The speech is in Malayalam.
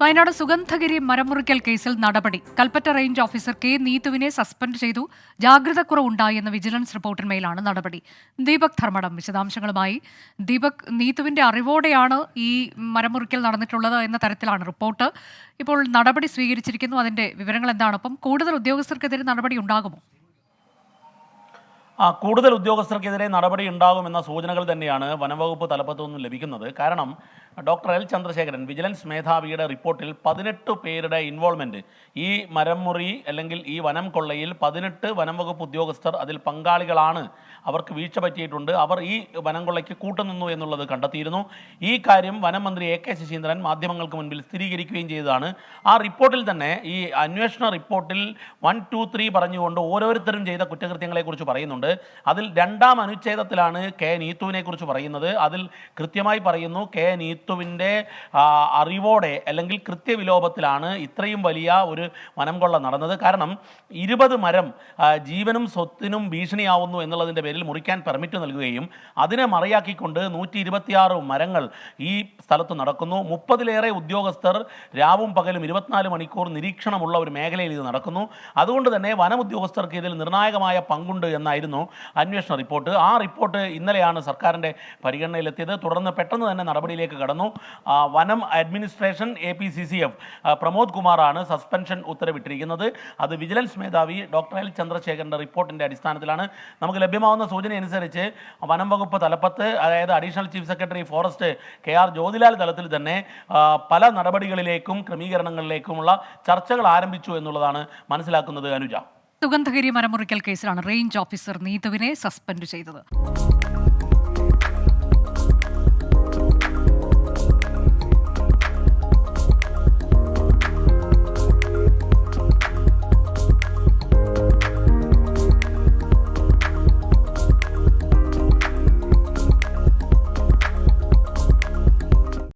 വയനാട് സുഗന്ധഗിരി മരമുറിക്കൽ കേസിൽ നടപടി. കൽപ്പറ്റ റേഞ്ച് ഓഫീസർ കെ നീതുവിനെ സസ്പെൻഡ് ചെയ്തു. ജാഗ്രതക്കുറവുണ്ടായെന്ന വിജിലൻസ് റിപ്പോർട്ടിന്മേലാണ് നടപടി. ദീപക് ധർമ്മടം വിശദാംശങ്ങളുമായി. ദീപക് നീതുവിന്റെ അറിവോടെയാണ് ഈ മരമുറിക്കൽ നടന്നിട്ടുള്ളത് എന്ന തരത്തിലാണ് റിപ്പോർട്ട്. ഇപ്പോൾ നടപടി സ്വീകരിച്ചിരിക്കുന്നു. അതിന്റെ വിവരങ്ങൾ എന്താണ് അപ്പം കൂടുതൽ ഉദ്യോഗസ്ഥർക്കെതിരെ നടപടി ഉണ്ടാകുമോ? കൂടുതൽ ഉദ്യോഗസ്ഥർക്കെതിരെ നടപടി ഉണ്ടാകുമെന്ന സൂചനകൾ തന്നെയാണ് വനംവകുപ്പ് തലപ്പത്തു നിന്നും ലഭിക്കുന്നത്. കാരണം ഡോക്ടർ എൽ. ചന്ദ്രശേഖരൻ വിജിലൻസ് മേധാവിയുടെ റിപ്പോർട്ടിൽ പതിനെട്ട് പേരുടെ ഇൻവോൾവ്മെന്റ് ഈ മരം മുറി അല്ലെങ്കിൽ ഈ വനം കൊള്ളയിൽ പതിനെട്ട് വനംവകുപ്പ് ഉദ്യോഗസ്ഥർ അതിൽ പങ്കാളികളാണ് അവർക്ക് വീഴ്ച പറ്റിയിട്ടുണ്ട്. അവർ ഈ വനം കൊള്ളയ്ക്ക് കൂട്ടുനിന്നു എന്നുള്ളത് കണ്ടെത്തിയിരുന്നു. ഈ കാര്യം വനം മന്ത്രി എ കെ ശശീന്ദ്രൻ മാധ്യമങ്ങൾക്ക് മുൻപിൽ സ്ഥിരീകരിക്കുകയും ചെയ്തതാണ്. ആ റിപ്പോർട്ടിൽ തന്നെ ഈ അന്വേഷണ റിപ്പോർട്ടിൽ വൺ ടു ത്രീ പറഞ്ഞുകൊണ്ട് ഓരോരുത്തരും ചെയ്ത കുറ്റകൃത്യങ്ങളെക്കുറിച്ച് പറയുന്നുണ്ട്. അതിൽ രണ്ടാം അനുച്ഛേദത്തിലാണ് കെ നീത്തുവിനെ കുറിച്ച് പറയുന്നത്. അതിൽ കൃത്യമായി പറയുന്നു കെ നീത്തുവിന്റെ അറിവോടെ അല്ലെങ്കിൽ കൃത്യവിലോപത്തിലാണ് ഇത്രയും വലിയ ഒരു വനം കൊള്ള നടന്നത്. കാരണം ഇരുപത് മരം ജീവനും സ്വത്തിനും ഭീഷണിയാവുന്നു എന്നുള്ളതിന്റെ പേരിൽ മുറിക്കാൻ പെർമിറ്റ് നൽകുകയും അതിനെ മറയാക്കിക്കൊണ്ട് നൂറ്റി ഇരുപത്തിയാറ് മരങ്ങൾ ഈ സ്ഥലത്ത് നടക്കുന്നു. മുപ്പതിലേറെ ഉദ്യോഗസ്ഥർ രാവും പകലും ഇരുപത്തിനാല് മണിക്കൂർ നിരീക്ഷണമുള്ള ഒരു മേഖലയിൽ ഇത് നടക്കുന്നു. അതുകൊണ്ട് തന്നെ വനം ഉദ്യോഗസ്ഥർക്ക് ഇതിൽ നിർണായകമായ പങ്കുണ്ട് എന്നായിരുന്നു അന്വേഷണ റിപ്പോർട്ട്. ആ റിപ്പോർട്ട് ഇന്നലെയാണ് സർക്കാരിന്റെ പരിഗണനയിലെത്തിയത്. തുടർന്ന് പെട്ടെന്ന് തന്നെ നടപടിയിലേക്ക് കടന്നു. വനം administration A P C C F Pramod കുമാറാണ് സസ്പെൻഷൻ ഉത്തരവിട്ടിരിക്കുന്നത്. അത് വിജിലൻസ് മേധാവി ഡോക്ടർ എൽ ചന്ദ്രശേഖരന്റെ റിപ്പോർട്ടിന്റെ അടിസ്ഥാനത്തിലാണ്. നമുക്ക് ലഭ്യമാവുന്ന സൂചന അനുസരിച്ച് വനം വകുപ്പ് തലപ്പത്ത് അതായത് additional chief secretary forest K R Jyothilal തലത്തിൽ തന്നെ പല നടപടികളിലേക്കും ക്രമീകരണങ്ങളിലേക്കുമുള്ള ചർച്ചകൾ ആരംഭിച്ചു എന്നുള്ളതാണ് മനസ്സിലാക്കുന്നത് അനുജ. സുഗന്ധഗിരി മരമുറിക്കൽ കേസിലാണ് റേഞ്ച് ഓഫീസർ നീതുവിനെ സസ്പെൻഡ് ചെയ്തത്.